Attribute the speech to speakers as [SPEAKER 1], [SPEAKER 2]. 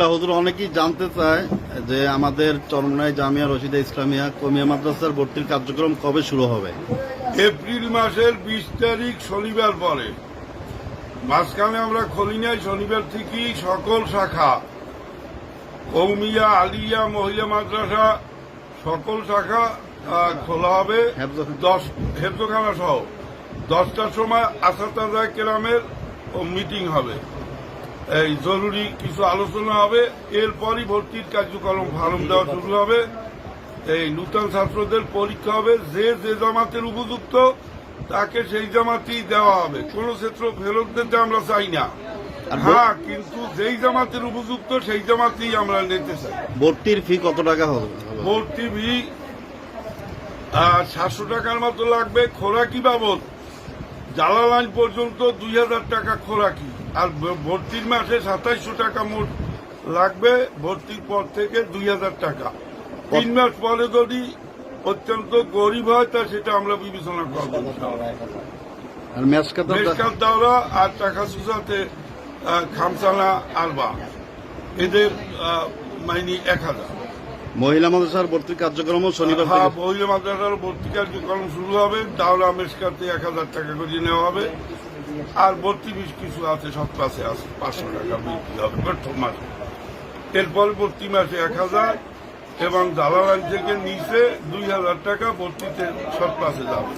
[SPEAKER 1] আলহামদুলিল্লাহ হুজুর অনেকেই জানতে চায় যে আমাদের চরমনাই জামিয়া রশিদা ইসলামিয়া কমিয়া মাদ্রাসার ভর্তির কার্যক্রম কবে শুরু হবে?
[SPEAKER 2] এপ্রিল মাসের বিশ তারিখ শনিবার পরে। মাঝখানে আমরা খুলি নাই শনিবার থেকেই সকল শাখা কৌমিয়া আলিয়া মহিলা মাদ্রাসা সকল শাখা খোলা হবে। দশ হেফজখানা সহ। দশটার সময় আসাতাজা কেরামের মিটিং হবে। এই জরুরি কিছু আলোচনা হবে। এরপরই ভর্তির কার্যক্রম ফার্ম দেওয়া শুরু হবে। এই নূতন ছাত্রদের পরীক্ষা হবে। যে যে জামাতের উপযুক্ত তাকে সেই জামাতেই দেওয়া হবে। কোন ক্ষেত্র ফেরত দিতে আমরা চাই না। হ্যাঁ কিন্তু যেই জামাতের উপযুক্ত সেই জামাতেই আমরা নিতে চাই।
[SPEAKER 1] ভর্তির ফি কত টাকা হবে?
[SPEAKER 2] ভর্তি ভি সাতশো টাকার মতো লাগবে। খোরাকি বাবদ জালালাইন পর্যন্ত দুই হাজার টাকা খোরাকি। আর ভর্তির মাসে সাতাইশশো টাকা মোট লাগবে ভর্তির পর থেকে দুই হাজার টাকা। তিন মাস পরে যদি অত্যন্ত গরিব হয় তা সেটা আমরা বিবেচনা করব। দাওরা? আর টাকা সুসাতে খামসানা আলবা এদের মাইনি এক হাজার।
[SPEAKER 1] মহিলা মাদ্রাসার ভর্তি কার্যক্রমও শনিবার
[SPEAKER 2] হ্যাঁ মহিলা মাদ্রাসার ভর্তি কার্যক্রম শুরু হবে দাওলা মেসকাতে এক হাজার টাকা করে নেওয়া হবে। আর ভর্তি বিশ কিছু আছে সব ক্লাসে আছে পাঁচশো টাকা বৃদ্ধি হবে প্রথম মাসে। এরপর ভর্তি মাসে এক হাজার এবং দালাল থেকে নিচে দুই হাজার টাকা ভর্তিতে সব ক্লাসে যাবে।